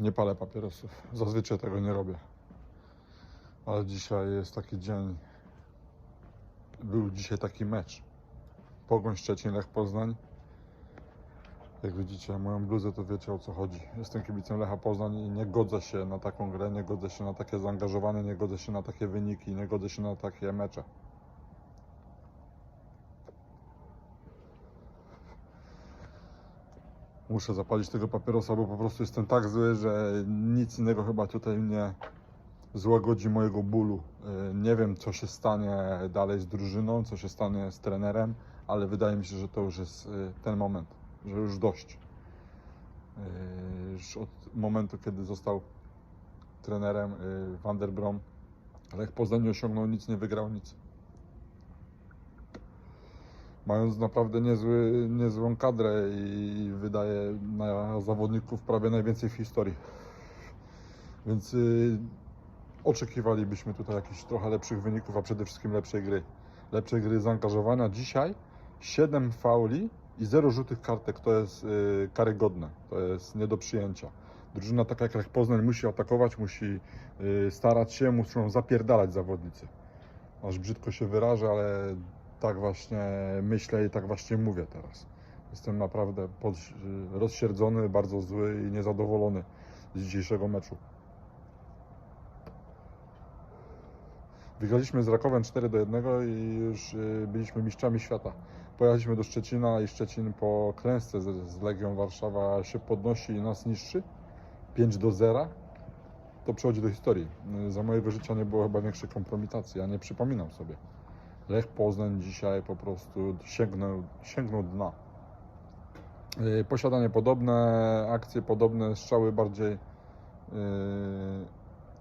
Nie palę papierosów. Zazwyczaj tego nie robię. Ale dzisiaj jest taki dzień. Był dzisiaj taki mecz. Pogoń Szczecin, Lech Poznań. Jak widzicie moją bluzę, to wiecie o co chodzi. Jestem kibicem Lecha Poznań i nie godzę się na taką grę, nie godzę się na takie zaangażowanie, nie godzę się na takie wyniki, nie godzę się na takie mecze. Muszę zapalić tego papierosa, bo po prostu jestem tak zły, że nic innego chyba tutaj mnie złagodzi mojego bólu. Yy, Nie wiem, co się stanie dalej z drużyną, co się stanie z trenerem, ale wydaje mi się, że to już jest yy, ten moment, że już dość. Yy, Już od momentu, kiedy został trenerem yy, Van der Brom, Lech Poznań nie osiągnął nic, nie wygrał nic. Mając naprawdę niezły, niezłą kadrę i wydaje na zawodników prawie najwięcej w historii. Więc yy, oczekiwalibyśmy tutaj jakichś trochę lepszych wyników, a przede wszystkim lepszej gry. Lepszej gry zaangażowania. Dzisiaj 7 fauli i 0 żółtych kartek to jest yy, karygodne. To jest nie do przyjęcia. Drużyna taka jak Lech Poznań musi atakować, musi yy, starać się, muszą zapierdalać zawodnicy. Aż brzydko się wyrażę, ale tak właśnie myślę i tak właśnie mówię teraz. Jestem naprawdę pod, rozsierdzony, bardzo zły i niezadowolony z dzisiejszego meczu. Wygraliśmy z Rakowem 4 do 1 i już y, byliśmy mistrzami świata. Pojechaliśmy do Szczecina i Szczecin po klęsce z, z Legią Warszawa się podnosi i nas niszczy. 5 do 0. To przechodzi do historii. Y, Za mojego życia nie było chyba większej kompromitacji. Ja nie przypominam sobie. Lech Poznań dzisiaj po prostu sięgnął, sięgnął dna. Y, Posiadanie podobne, akcje podobne, strzały bardziej y,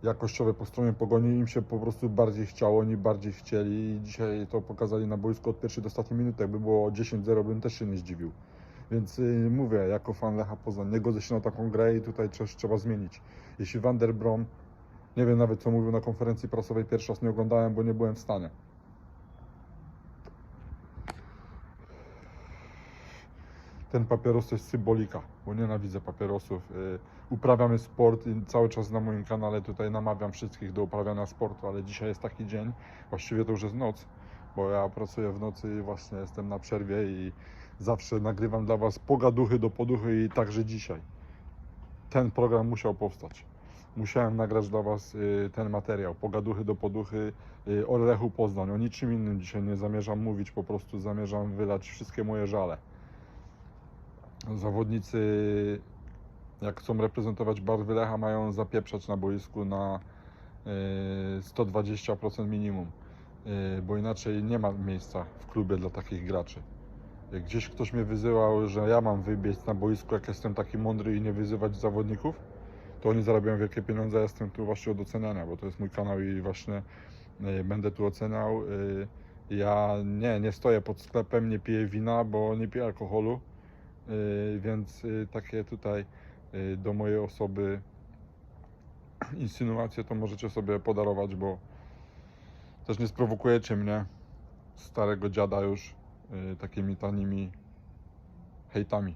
jakościowe po stronie pogoni. Im się po prostu bardziej chciało, oni bardziej chcieli i dzisiaj to pokazali na boisku od pierwszej do ostatniej minuty. Jakby było 10-0, bym też się nie zdziwił. Więc y, mówię, jako fan Lecha Poznań, nie godzę się na taką grę i tutaj coś trzeba zmienić. Jeśli Van der Brom, nie wiem nawet co mówił na konferencji prasowej, pierwszy raz nie oglądałem, bo nie byłem w stanie. Ten papieros to jest symbolika, bo nienawidzę papierosów. Y, Uprawiamy sport i cały czas na moim kanale tutaj namawiam wszystkich do uprawiania sportu, ale dzisiaj jest taki dzień, właściwie to już jest noc, bo ja pracuję w nocy i właśnie jestem na przerwie i zawsze nagrywam dla Was pogaduchy do poduchy i także dzisiaj. Ten program musiał powstać. Musiałem nagrać dla Was y, ten materiał, pogaduchy do poduchy y, o Lechu Poznań. O niczym innym dzisiaj nie zamierzam mówić, po prostu zamierzam wylać wszystkie moje żale zawodnicy, jak chcą reprezentować barwy Lecha, mają zapieprzać na boisku na y, 120% minimum, y, bo inaczej nie ma miejsca w klubie dla takich graczy. Jak Gdzieś ktoś mnie wyzywał, że ja mam wybiec na boisku, jak jestem taki mądry i nie wyzywać zawodników, to oni zarabiają wielkie pieniądze, ja jestem tu właśnie od oceniania, bo to jest mój kanał i właśnie y, będę tu oceniał. Y, Ja nie, nie stoję pod sklepem, nie piję wina, bo nie piję alkoholu. Yy, więc yy, takie tutaj yy, do mojej osoby insynuacje to możecie sobie podarować, bo też nie sprowokujecie mnie, starego dziada już, takimi tanimi hejtami.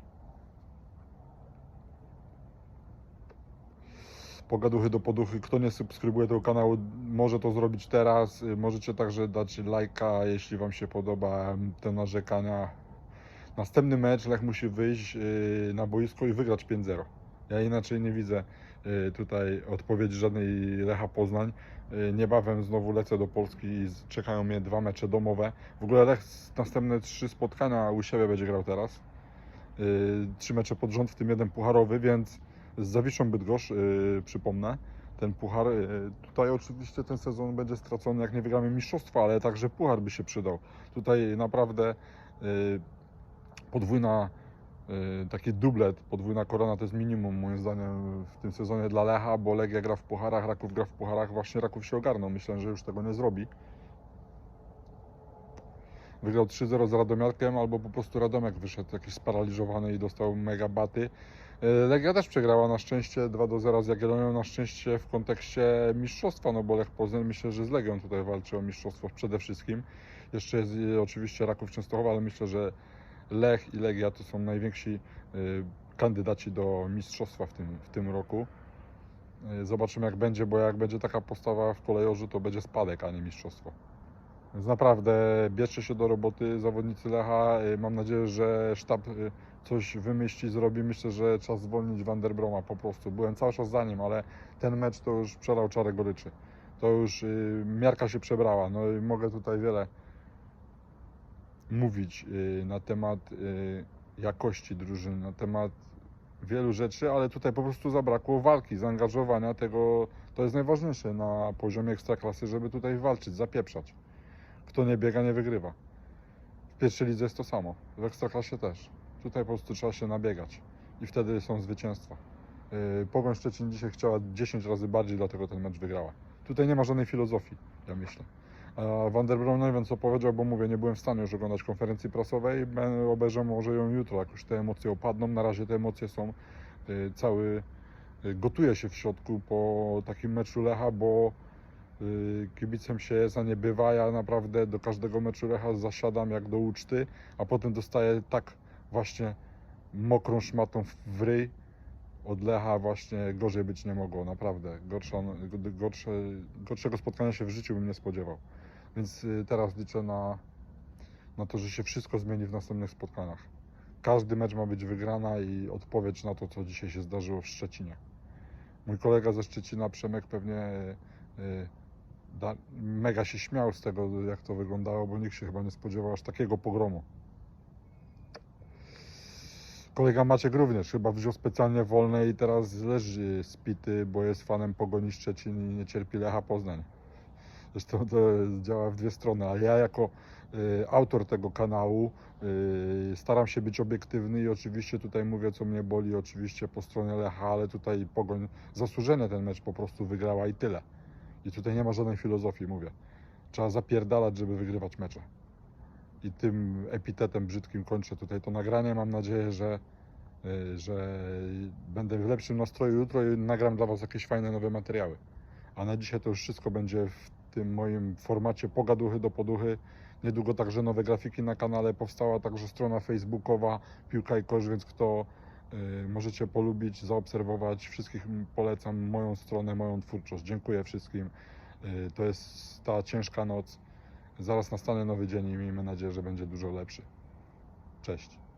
Pogaduchy do poduchy. Kto nie subskrybuje tego kanału, może to zrobić teraz. Możecie także dać lajka, jeśli Wam się podoba te narzekania Następny mecz Lech musi wyjść yy, na boisko i wygrać 5-0. Ja inaczej nie widzę yy, tutaj odpowiedzi żadnej Lecha Poznań. Yy, Niebawem znowu lecę do Polski i czekają mnie dwa mecze domowe. W ogóle Lech następne trzy spotkania u siebie będzie grał teraz. Trzy mecze pod rząd, w tym jeden pucharowy, więc z Zawiszą Bydgoszcz, przypomnę. Ten puchar, tutaj oczywiście ten sezon będzie stracony, jak nie wygramy mistrzostwa, ale także puchar by się przydał. Tutaj naprawdę podwójna, y, taki dublet, podwójna korona to jest minimum moim zdaniem w tym sezonie dla Lecha, bo Legia gra w pucharach, Raków gra w pucharach, właśnie Raków się ogarnął, myślę, że już tego nie zrobi. Wygrał 3-0 z Radomiarkiem, albo po prostu Radomiak wyszedł jakiś sparaliżowany i dostał mega baty. Y, Legia też przegrała na szczęście 2-0 z Jagiellonią, na szczęście w kontekście mistrzostwa, no bo Lech Poznań myślę, że z Legią tutaj walczy o mistrzostwo przede wszystkim. Jeszcze jest y, oczywiście Raków Częstochowa, ale myślę, że Lech i Legia to są najwięksi y, kandydaci do mistrzostwa w tym, w tym roku. Y, Zobaczymy jak będzie, bo jak będzie taka postawa w kolejorzu, to będzie spadek, a nie mistrzostwo. Więc naprawdę bierzcie się do roboty zawodnicy Lecha. Y, Mam nadzieję, że sztab coś wymyśli, zrobi. Myślę, że czas zwolnić Vanderbroma po prostu. Byłem cały czas za nim, ale ten mecz to już przelał czarę goryczy. To już miarka się przebrała. No i mogę tutaj wiele mówić y, na temat y, jakości drużyny, na temat wielu rzeczy, ale tutaj po prostu zabrakło walki, zaangażowania tego. To jest najważniejsze na poziomie ekstraklasy, żeby tutaj walczyć, zapieprzać. Kto nie biega, nie wygrywa. W pierwszej lidze jest to samo, w ekstraklasie też. Tutaj po prostu trzeba się nabiegać i wtedy są zwycięstwa. Yy, Pogoń Szczecin dzisiaj chciała 10 razy bardziej, dlatego ten mecz wygrała. Tutaj nie ma żadnej filozofii, ja myślę. A Van der Brom nie wiem co powiedział, bo mówię, nie byłem w stanie już oglądać konferencji prasowej. Obejrzę może ją jutro, jak już te emocje opadną. Na razie te emocje są y, cały. y, Gotuje się w środku po takim meczu Lecha, bo y, kibicem się jest, a nie bywa. Ja naprawdę do każdego meczu Lecha zasiadam jak do uczty, a potem dostaję tak właśnie mokrą szmatą w ryj od Lecha właśnie gorzej być nie mogło, naprawdę. Gorsza, gorsze, gorszego spotkania się w życiu bym nie spodziewał. Więc y, teraz liczę na, na to, że się wszystko zmieni w następnych spotkaniach. Każdy mecz ma być wygrana i odpowiedź na to, co dzisiaj się zdarzyło w Szczecinie. Mój kolega ze Szczecina, Przemek, pewnie y, da, mega się śmiał z tego, jak to wyglądało, bo nikt się chyba nie spodziewał aż takiego pogromu. Kolega Maciek również chyba wziął specjalnie wolne i teraz leży spity, bo jest fanem Pogoni Szczecin i nie cierpi Lecha Poznań. Zresztą to działa w dwie strony, a ja jako y, autor tego kanału y, staram się być obiektywny i oczywiście tutaj mówię co mnie boli, oczywiście po stronie Lecha, ale tutaj Pogoń zasłużenie ten mecz po prostu wygrała i tyle. I tutaj nie ma żadnej filozofii, mówię. Trzeba zapierdalać, żeby wygrywać mecze. I tym epitetem brzydkim kończę tutaj to nagranie. Mam nadzieję, że, y, że będę w lepszym nastroju jutro i nagram dla Was jakieś fajne nowe materiały. A na dzisiaj to już wszystko będzie w tym moim formacie pogaduchy do poduchy. Niedługo także nowe grafiki na kanale. Powstała także strona facebookowa Piłka i Kosz, więc kto y, możecie polubić, zaobserwować. Wszystkich polecam moją stronę, moją twórczość. Dziękuję wszystkim. Y, to jest ta ciężka noc. Zaraz nastanie nowy dzień i miejmy nadzieję, że będzie dużo lepszy. Cześć.